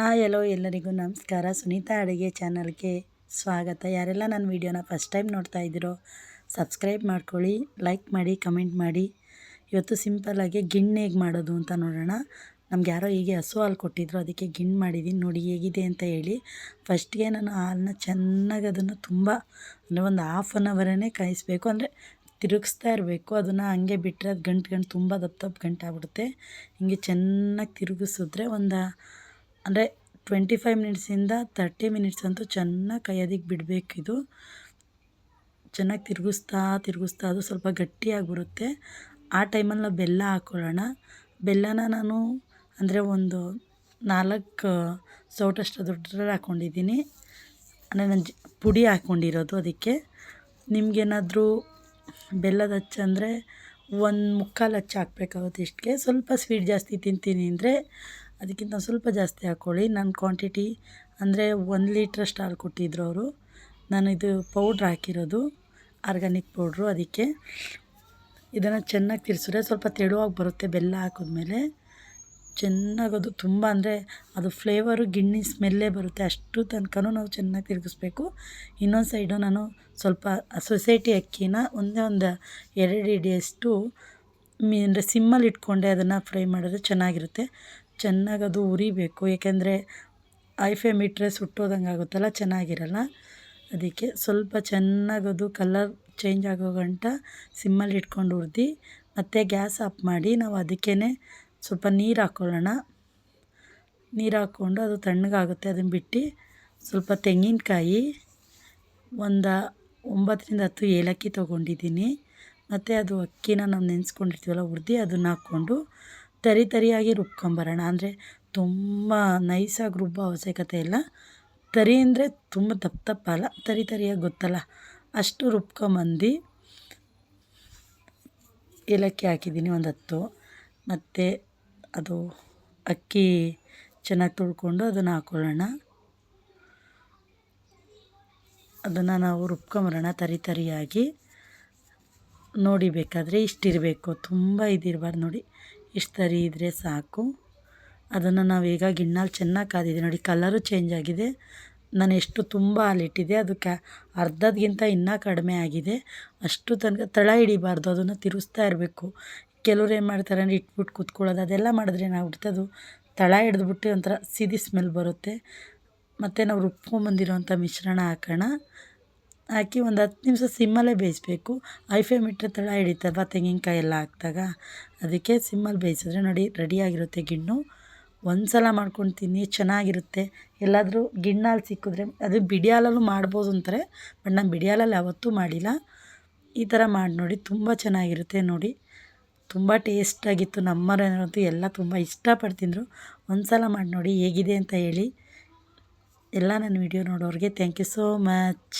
Hi hello ಎಲ್ಲರಿಗೂ ನಮಸ್ಕಾರ. ಸುನೀತಾ ಅಡುಗೆ ಚಾನಲ್ಗೆ ಸ್ವಾಗತ. ಯಾರೆಲ್ಲ ನನ್ನ ವೀಡಿಯೋನ ಫಸ್ಟ್ ಟೈಮ್ ನೋಡ್ತಾ ಇದ್ದೀರೋ ಸಬ್ಸ್ಕ್ರೈಬ್ ಮಾಡ್ಕೊಳ್ಳಿ ಲೈಕ್ ಮಾಡಿ ಕಮೆಂಟ್ ಮಾಡಿ. ಇವತ್ತು ಸಿಂಪಲ್ಲಾಗಿ ಗಿಣ್ಣು ಹೇಗೆ ಮಾಡೋದು ಅಂತ ನೋಡೋಣ. ನಮ್ಗೆ ಯಾರೋ ಹೀಗೆ ಹಸು ಹಾಲು ಕೊಟ್ಟಿದ್ರು, ಅದಕ್ಕೆ ಗಿಣ್ಣು ಮಾಡಿದ್ದೀನಿ ನೋಡಿ ಹೇಗಿದೆ ಅಂತ ಹೇಳಿ. ಫಸ್ಟ್ಗೆ ನಾನು ಹಾಲನ್ನ ಚೆನ್ನಾಗಿ ಅದನ್ನು ತುಂಬ, ಅಂದರೆ ಒಂದು ಹಾಫ್ ಆನ್ ಅವರೇ ಕಾಯಿಸ್ಬೇಕು. ಅಂದರೆ ತಿರುಗಿಸ್ತಾ ಇರಬೇಕು. ಅದನ್ನು ಹಂಗೆ ಬಿಟ್ಟರೆ ಅದು ಗಂಟು ಗಂಟು ತುಂಬ ದಪ್ಪ ದಪ್ಪ ಗಂಟು ಆಗ್ಬಿಡುತ್ತೆ ಹಿಂಗೆ ಚೆನ್ನಾಗಿ ತಿರುಗಿಸಿದ್ರೆ ಒಂದು ಅಂದರೆ ಟ್ವೆಂಟಿ ಫೈವ್ ಮಿನಿಟ್ಸಿಂದ ತರ್ಟಿ ಮಿನಿಟ್ಸ್ ಅಂತೂ ಚೆನ್ನಾಗಿ ಕೈಯದಿಗೆ ಬಿಡಬೇಕು ಇದು. ಚೆನ್ನಾಗಿ ತಿರುಗಿಸ್ತಾ ತಿರುಗಿಸ್ತಾ ಅದು ಸ್ವಲ್ಪ ಗಟ್ಟಿಯಾಗಿ ಬರುತ್ತೆ ಆ ಟೈಮಲ್ಲಿ ನಾವು ಬೆಲ್ಲ ಹಾಕ್ಕೊಳ್ಳೋಣ ಬೆಲ್ಲನ ನಾನು ಅಂದರೆ ಒಂದು ನಾಲ್ಕು ಸೌಟಷ್ಟು ದೊಡ್ಡದ್ರಲ್ಲಿ ಹಾಕ್ಕೊಂಡಿದ್ದೀನಿ ಅಂದರೆ ನಾನು ಪುಡಿ ಹಾಕ್ಕೊಂಡಿರೋದು ಅದಕ್ಕೆ. ನಿಮಗೇನಾದರೂ ಬೆಲ್ಲದ ಅಚ್ಚು ಅಂದರೆ ಒಂದು ಮುಕ್ಕಾಲು ಹಚ್ಚ ಹಾಕ್ಬೇಕಾಗುತ್ತೆ ಇಷ್ಟಕ್ಕೆ ಸ್ವಲ್ಪ ಸ್ವೀಟ್ ಜಾಸ್ತಿ ತಿಂತೀನಿ ಅಂದರೆ ಅದಕ್ಕಿಂತ ಸ್ವಲ್ಪ ಜಾಸ್ತಿ ಹಾಕ್ಕೊಳ್ಳಿ ನನ್ನ ಕ್ವಾಂಟಿಟಿ ಅಂದರೆ ಒಂದು ಲೀಟ್ರಷ್ಟು ಹಾಲು ಕೊಟ್ಟಿದ್ರು ಅವರು. ನಾನು ಇದು ಪೌಡ್ರ್ ಹಾಕಿರೋದು ಆರ್ಗ್ಯಾನಿಕ್ ಪೌಡ್ರು ಅದಕ್ಕೆ. ಇದನ್ನು ಚೆನ್ನಾಗಿ ತಿರ್ಸಿದ್ರೆ ಸ್ವಲ್ಪ ತೆಳುವಾಗಿ ಬರುತ್ತೆ ಬೆಲ್ಲ ಹಾಕಿದ್ಮೇಲೆ. ಚೆನ್ನಾಗಿ ಅದು ತುಂಬ ಅಂದರೆ ಅದು ಫ್ಲೇವರು ಗಿಣ್ಣಿ ಸ್ಮೆಲ್ಲೇ ಬರುತ್ತೆ. ಅಷ್ಟು ತನಕನೂ ನಾವು ಚೆನ್ನಾಗಿ ತಿರುಗಿಸ್ಬೇಕು. ಇನ್ನೊಂದು ಸೈಡು ನಾನು ಸ್ವಲ್ಪ ಸೊಸೈಟಿ ಅಕ್ಕಿನ ಒಂದೇ ಒಂದು ಎರಡು ಹಿಡಿಯಷ್ಟು ಮೀ ಅಂದರೆ ಸಿಮ್ಮಲ್ಲಿ ಇಟ್ಕೊಂಡೆ ಅದನ್ನು ಫ್ರೈ ಮಾಡಿದ್ರೆ ಚೆನ್ನಾಗಿರುತ್ತೆ. ಚೆನ್ನಾಗಿ ಅದು ಉರಿಬೇಕು, ಏಕೆಂದರೆ ಐ ಫ್ಲೇಮ್ ಇಟ್ಟರೆ ಸುಟ್ಟೋದಂಗೆ ಆಗುತ್ತಲ್ಲ, ಚೆನ್ನಾಗಿರಲ್ಲ. ಅದಕ್ಕೆ ಸ್ವಲ್ಪ ಚೆನ್ನಾಗಿ ಅದು ಕಲರ್ ಚೇಂಜ್ ಆಗೋ ಗಂಟ ಸಿಮ್ಮಲ್ಲಿ ಇಟ್ಕೊಂಡು ಹುರ್ದು ಮತ್ತು ಗ್ಯಾಸ್ ಆಫ್ ಮಾಡಿ ನಾವು ಅದಕ್ಕೇ ಸ್ವಲ್ಪ ನೀರು ಹಾಕ್ಕೊಳ್ಳೋಣ ನೀರು ಹಾಕ್ಕೊಂಡು ಅದು ತಣ್ಣಗಾಗುತ್ತೆ, ಅದನ್ನು ಬಿಟ್ಟು ಸ್ವಲ್ಪ ತೆಂಗಿನಕಾಯಿ ಒಂದು ಒಂಬತ್ತರಿಂದ ಹತ್ತು ಏಲಕ್ಕಿ ತೊಗೊಂಡಿದ್ದೀನಿ. ಮತ್ತು ಅದು ಅಕ್ಕಿನ ನಾವು ನೆನೆಸ್ಕೊಂಡಿರ್ತೀವಲ್ಲ ಹುರ್ದು ಅದನ್ನು ಹಾಕ್ಕೊಂಡು ತರಿ ತರಿಯಾಗಿ ರುಬ್ಕೊಂಬರೋಣ. ಅಂದರೆ ತುಂಬ ನೈಸಾಗಿ ರುಬ್ಬೋ ಅವಶ್ಯಕತೆ ಇಲ್ಲ. ತರಿ ಅಂದರೆ ತುಂಬ ದಪ್ಪ ತಪ್ಪಲ್ಲ ತರಿ ತರಿಯಾಗಿ ಗೊತ್ತಲ್ಲ. ಅಷ್ಟು ರುಬ್ಕೊಂಬಂದು ಏಲಕ್ಕಿ ಹಾಕಿದ್ದೀನಿ ಒಂದು ಹತ್ತು. ಮತ್ತು ಅದು ಅಕ್ಕಿ ಚೆನ್ನಾಗಿ ತೊಳ್ಕೊಂಡು ಅದನ್ನು ಹಾಕ್ಕೊಳ್ಳೋಣ ಅದನ್ನು ನಾವು ರುಬ್ಕೊಂಬರೋಣ ತರಿ ತರಿಯಾಗಿ. ನೋಡಿ ಬೇಕಾದರೆ ಇಷ್ಟಿರಬೇಕು, ತುಂಬ ಇದಿರಬಾರ್ದು ನೋಡಿ. ಇಷ್ಟು ತರಿ ಇದ್ದರೆ ಸಾಕು. ಅದನ್ನು ನಾವು ಈಗ ಗಿಣ್ಣಲ್ಲಿ ಚೆನ್ನಾಗಿ ಕಾದಿದೆ. ನೋಡಿ ಕಲರು ಚೇಂಜ್ ಆಗಿದೆ. ನಾನು ಎಷ್ಟು ತುಂಬ ಹಾಲಿಟ್ಟಿದೆ ಅದಕ್ಕೆ ಅರ್ಧದಗಿಂತ ಇನ್ನೂ ಕಡಿಮೆ ಆಗಿದೆ. ಅಷ್ಟು ತನಕ ತಳ ಹಿಡಿಬಾರ್ದು. ಅದನ್ನು ತಿರುಗಿಸ್ತಾ ಇರಬೇಕು. ಕೆಲವ್ರು ಏನು ಮಾಡ್ತಾರೆ ಅಂದರೆ ಇಟ್ಬಿಟ್ಟು ಕೂತ್ಕೊಳ್ಳೋದು. ಅದೆಲ್ಲ ಮಾಡಿದ್ರೆ ಏನಾಗ್ಬಿಡುತ್ತೆ? ಅದು ತಳ ಹಿಡಿದ್ಬಿಟ್ಟು ಒಂಥರ ಸಿದಿ ಸ್ಮೆಲ್ ಬರುತ್ತೆ. ಮತ್ತು ನಾವು ರುಬ್ಕೊಂಬಂದಿರೋಂಥ ಮಿಶ್ರಣ ಹಾಕೋಣ. ಹಾಕಿ ಒಂದು ಹತ್ತು ನಿಮಿಷ ಸಿಮ್ಮಲ್ಲೇ ಬೇಯಿಸ್ಬೇಕು. ಐ ಫ್ಲೇಮ್ ಇಟ್ಟರೆ ತಳ ಹಿಡಿತಲ್ವ ತೆಂಗಿನಕಾಯಿ ಎಲ್ಲ ಹಾಕ್ದಾಗ? ಅದಕ್ಕೆ ಸಿಮ್ಮಲ್ಲಿ ಬೇಯಿಸಿದ್ರೆ ನೋಡಿ ರೆಡಿಯಾಗಿರುತ್ತೆ ಗಿಣ್ಣು. ಒಂದು ಸಲ ಮಾಡ್ಕೊಂಡು ತಿನ್ನಿ ಚೆನ್ನಾಗಿರುತ್ತೆ. ಎಲ್ಲಾದರೂ ಗಿಣ್ಣಲ್ಲಿ ಸಿಕ್ಕಿದ್ರೆ ಅದು ಬಿಡಿಯಾಲಲ್ಲೂ ಮಾಡ್ಬೋದು ಅಂತಾರೆ, ಬಟ್ ನಾನು ಬಿಡಿಯಾಲಲ್ಲಿ ಯಾವತ್ತೂ ಮಾಡಿಲ್ಲ. ಈ ಥರ ಮಾಡಿ ನೋಡಿ ತುಂಬ ಚೆನ್ನಾಗಿರುತ್ತೆ ನೋಡಿ. ತುಂಬ ಟೇಸ್ಟಾಗಿತ್ತು ನಮ್ಮನೇಲಂತೂ ಎಲ್ಲ ತುಂಬ ಇಷ್ಟಪಟ್ಟು ತಿಂದರು ಒಂದು ಸಲ ಮಾಡಿ ನೋಡಿ ಹೇಗಿದೆ ಅಂತ ಹೇಳಿ. ಎಲ್ಲ ನನ್ನ ವಿಡಿಯೋ ನೋಡೋರಿಗೆ ಥ್ಯಾಂಕ್ ಯು ಸೋ ಮಚ್